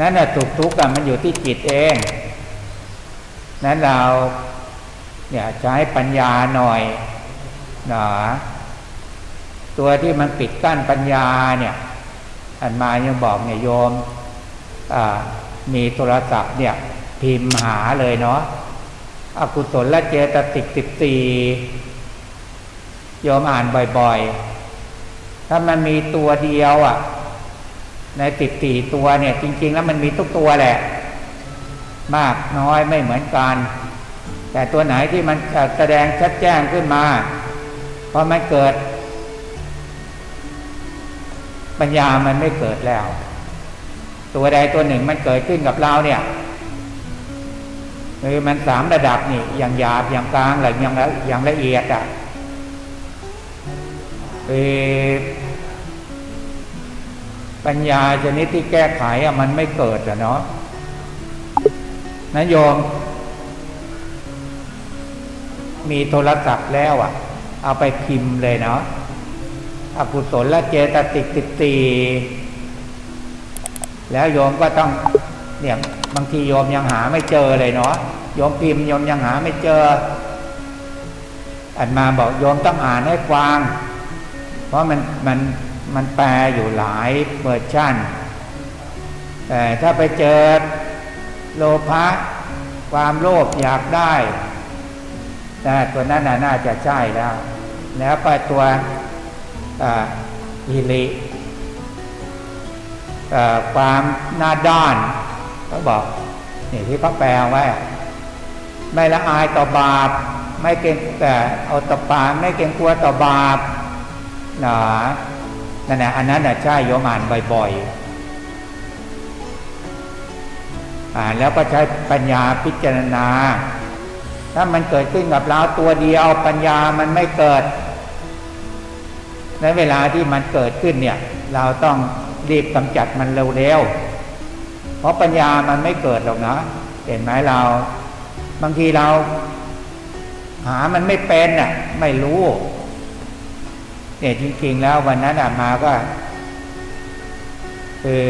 นั่นน่ะสุขทุกข์มันอยู่ที่จิตเอง นั้นเราเนี่ยใช้ปัญญาหน่อยหนาตัวที่มันปิดกั้นปัญญาเนี่ย อันมายังบอกเนี่ยโยมมีโทรศัพท์เนี่ย พิมพ์หาเลยเนาะอกุศลและเจตติกสิบสี่โยมอ่านบ่อยๆ ถ้ามันมีตัวเดียวอะ ในสิบสี่ตัวเนี่ย จริง ๆ แล้วมันมีทุกตัวแหละ มากน้อยไม่เหมือนกัน แต่ตัวไหนที่มันแสดงชัดแจ้งขึ้นมาพอมันเกิด ปัญญามันไม่เกิดแล้ว ตัวใดตัวหนึ่งมันเกิดขึ้นกับเราเนี่ยคือมันสามระดับนี่อย่างหยาบอย่างกลางหรืออย่างละอย่างละเอียดอะ ปัญญาชนิดที่แก้ไขอะมันไม่เกิดอะเนาะนะโยม มีโทรศัพท์แล้วอะ เอาไปพิมพ์เลยเนาะอกุศลและเจตติกติตีแล้วโยมก็ต้องเนี่ยบางทีโยมยังหาไม่เจอเลยเนาะโยมพิมพ์โยมยังหาไม่เจออันมาบอกโยมต้องอ่านให้ฟังเพราะมันมัน มันแปลอยู่หลายเวอร์ชันแต่ถ้าไปเจอโลภะความโลภอยากได้ แต่ตัวนั้นน่าจะใช่แล้ว แล้วไปตัวอิริความหน้าด้านเขาบอกนี่ที่พระแปลไว้ ไม่ละอายต่อบาป ไม่เกรงแต่เอาตบาปไม่เกรงกลัวต่อบาปหนา นั่นแหละอันนั้นนะใช่โยมอ่านบ่อยๆอ่านแล้วก็ใช้ปัญญาพิจารณา ถ้ามันเกิดขึ้นกับเราตัวเดียวปัญญามันไม่เกิดในเวลาที่มันเกิดขึ้นเนี่ย เราต้องรีบกำจัดมันเร็วๆเพราะปัญญามันไม่เกิดหรอกนะเห็นไหมเราบางทีเรา หามันไม่เป็นน่ะ ไม่รู้ เนี่ยจริงๆแล้ววันนั้นมาก็คือ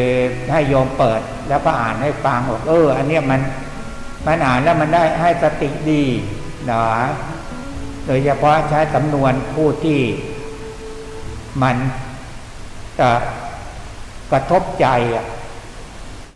ให้โยมเปิดแล้วก็อ่านให้ฟังบอกเออ อันเนี้ยมันมันอ่านแล้วมันได้ให้สติดีนะโดยเฉพาะใช้สำนวนผู้ที่มันจะกระทบใจอะ